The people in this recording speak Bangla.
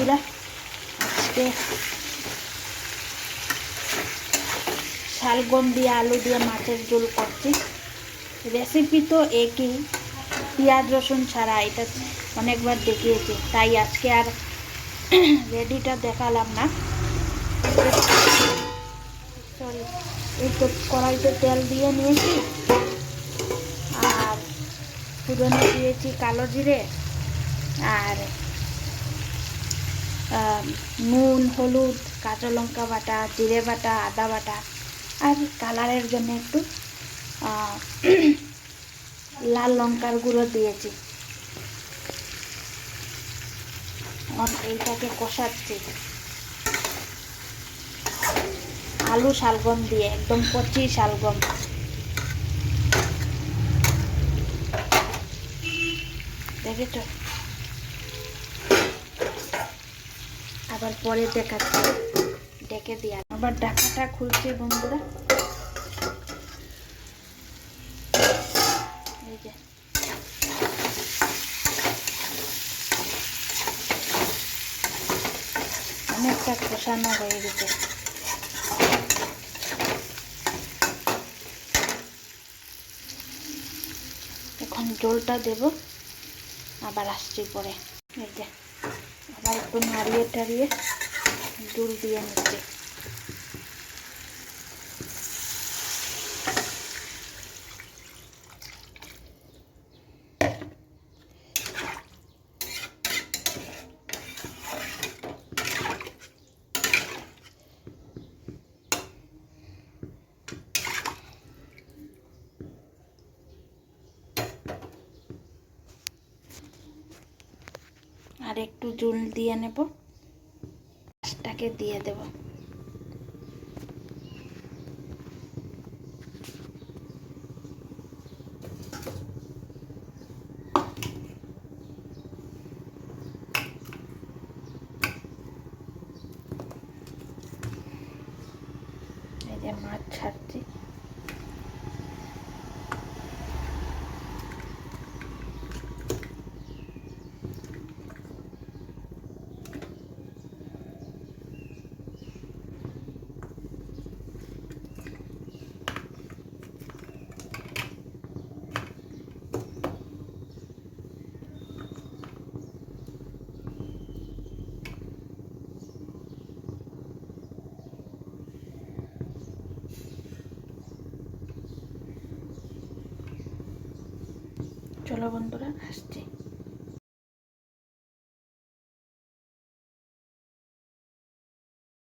বন্ধুরা, আজকে শালগম দিয়ে আলু দিয়ে মাছের ঝোল করছি। রেসিপি তো একই, পেঁয়াজ, রসুন ছাড়া, এটা অনেকবার দেখিয়েছি, তাই আজকে আর রেডিটা দেখালাম না। সরি এই তো কড়াইতে তেল দিয়ে নিয়েছি, আর ফুরনে দিয়েছি কালো জিরে, আর নুন, হলুদ, কাঁচা লঙ্কা বাটা, জিরে বাটা, আদা বাটা আর কালারের জন্য একটু লাল লঙ্কার গুঁড়ো দিয়েছি। এইটাকে কষাচ্ছি। আলু শালগম দিয়ে, একদম কচি শালগম। দেখেছ? আবার পরে দেখাচ্ছি ডেকে দিয়া আবার ডাকাটা খুলছে বন্ধুরা। অনেকটা কষানো হয়ে গেছে। এখন জলটা দেব, আবার আসছি পরে। এই যে। আবার একটু নাড়িয়ে টাড়িয়ে দুল দিয়ে নিচ্ছি। আর একটু জল দিয়ে নেব। মাছটাকে দিয়ে দেব। এই যে মাছ ছাড়ছি। চলো বন্ধুরা আসছি